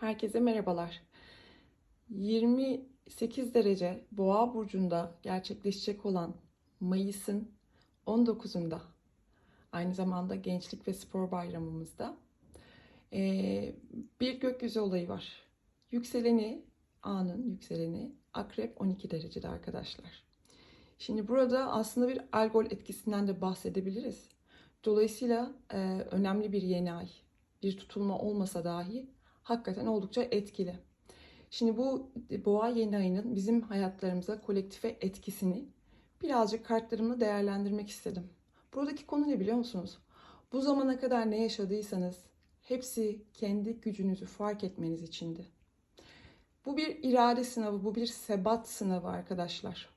Herkese merhabalar. 28 derece Boğa burcunda gerçekleşecek olan Mayıs'ın 19'unda aynı zamanda Gençlik ve Spor Bayramımızda bir gökyüzü olayı var. Yükseleni, A'nın yükseleni Akrep 12 derecede arkadaşlar. Şimdi burada aslında bir algol etkisinden de bahsedebiliriz. Dolayısıyla önemli bir yeni ay, bir tutulma olmasa dahi hakikaten oldukça etkili. Şimdi bu boğa yeni ayının bizim hayatlarımıza kolektife etkisini birazcık kartlarımla değerlendirmek istedim. Buradaki konu ne biliyor musunuz? Bu zamana kadar ne yaşadıysanız hepsi kendi gücünüzü fark etmeniz içindi. Bu bir irade sınavı, bu bir sebat sınavı arkadaşlar.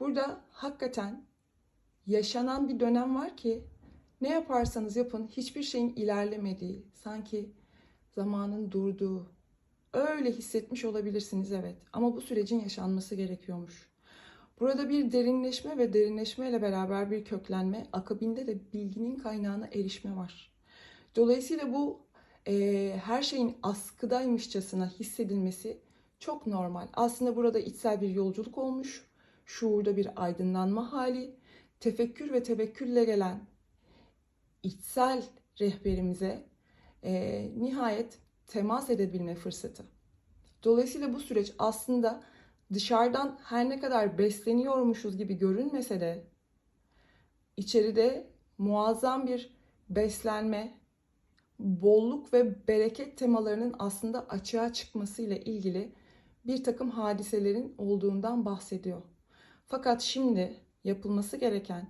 Burada hakikaten yaşanan bir dönem var ki ne yaparsanız yapın hiçbir şeyin ilerlemediği, sanki zamanın durduğu, öyle hissetmiş olabilirsiniz evet. Ama bu sürecin yaşanması gerekiyormuş. Burada bir derinleşme ve derinleşmeyle beraber bir köklenme, akabinde de bilginin kaynağına erişme var. Dolayısıyla bu e, her şeyin askıdaymışçasına hissedilmesi çok normal. Aslında burada içsel bir yolculuk olmuş, şuurda bir aydınlanma hali, tefekkür ve tevekkülle gelen içsel rehberimize e, nihayet temas edebilme fırsatı. Dolayısıyla bu süreç aslında dışarıdan her ne kadar besleniyormuşuz gibi görünmese de içeride muazzam bir beslenme, bolluk ve bereket temalarının aslında açığa çıkmasıyla ilgili bir takım hadiselerin olduğundan bahsediyor. Fakat şimdi yapılması gereken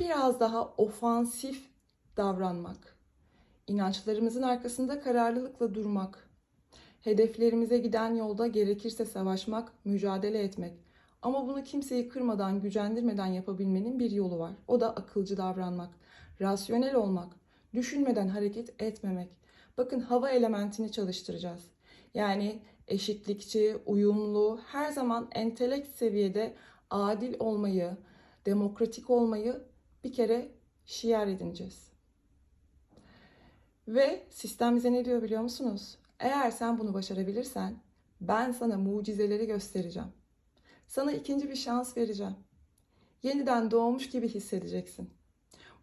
biraz daha ofansif davranmak, inançlarımızın arkasında kararlılıkla durmak, hedeflerimize giden yolda gerekirse savaşmak, mücadele etmek. Ama bunu kimseyi kırmadan, gücendirmeden yapabilmenin bir yolu var. O da akılcı davranmak, rasyonel olmak, düşünmeden hareket etmemek. Bakın hava elementini çalıştıracağız. Yani eşitlikçi, uyumlu, her zaman entelekt seviyede adil olmayı, demokratik olmayı bir kere şiar edineceğiz. Ve sistem bize ne diyor biliyor musunuz? Eğer sen bunu başarabilirsen ben sana mucizeleri göstereceğim. Sana ikinci bir şans vereceğim. Yeniden doğmuş gibi hissedeceksin.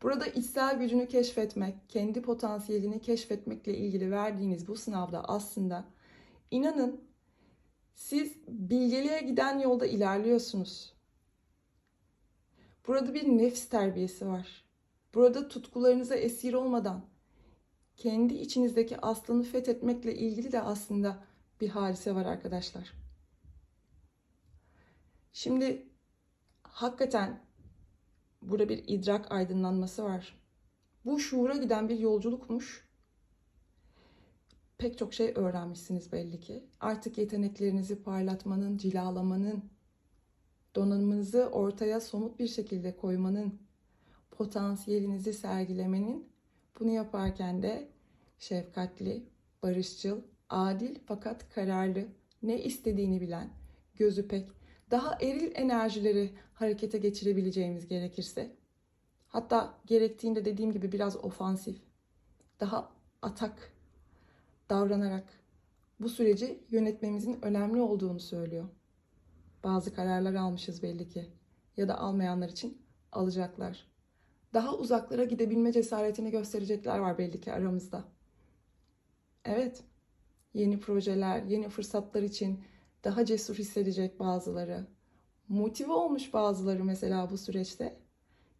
Burada içsel gücünü keşfetmek, kendi potansiyelini keşfetmekle ilgili verdiğiniz bu sınavda aslında inanın siz bilgeliğe giden yolda ilerliyorsunuz. Burada bir nefs terbiyesi var. Burada tutkularınıza esir olmadan kendi içinizdeki aslını fethetmekle ilgili de aslında bir hadise var arkadaşlar. Şimdi hakikaten burada bir idrak aydınlanması var. Bu şuura giden bir yolculukmuş. Pek çok şey öğrenmişsiniz belli ki. Artık yeteneklerinizi parlatmanın, cilalamanın, donanımınızı ortaya somut bir şekilde koymanın, potansiyelinizi sergilemenin bunu yaparken de şefkatli, barışçıl, adil fakat kararlı, ne istediğini bilen, gözü pek, daha eril enerjileri harekete geçirebileceğimiz gerekirse, hatta gerektiğinde dediğim gibi biraz ofansif, daha atak davranarak bu süreci yönetmemizin önemli olduğunu söylüyor. Bazı kararlar almışız belli ki ya da almayanlar için alacaklar daha uzaklara gidebilme cesaretini gösterecekler var belli ki aramızda. Evet, yeni projeler, yeni fırsatlar için daha cesur hissedecek bazıları. Motive olmuş bazıları mesela bu süreçte.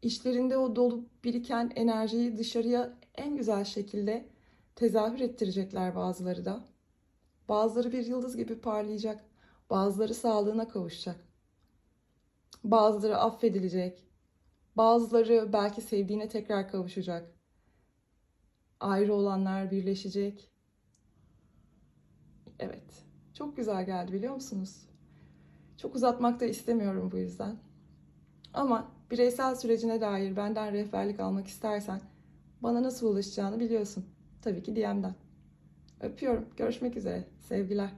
İşlerinde o dolup biriken enerjiyi dışarıya en güzel şekilde tezahür ettirecekler bazıları da. Bazıları bir yıldız gibi parlayacak. Bazıları sağlığına kavuşacak. Bazıları affedilecek. Bazıları belki sevdiğine tekrar kavuşacak. Ayrı olanlar birleşecek. Evet. Çok güzel geldi biliyor musunuz? Çok uzatmak da istemiyorum bu yüzden. Ama bireysel sürecine dair benden rehberlik almak istersen bana nasıl ulaşacağını biliyorsun. Tabii ki DM'den. Öpüyorum. Görüşmek üzere. Sevgiler.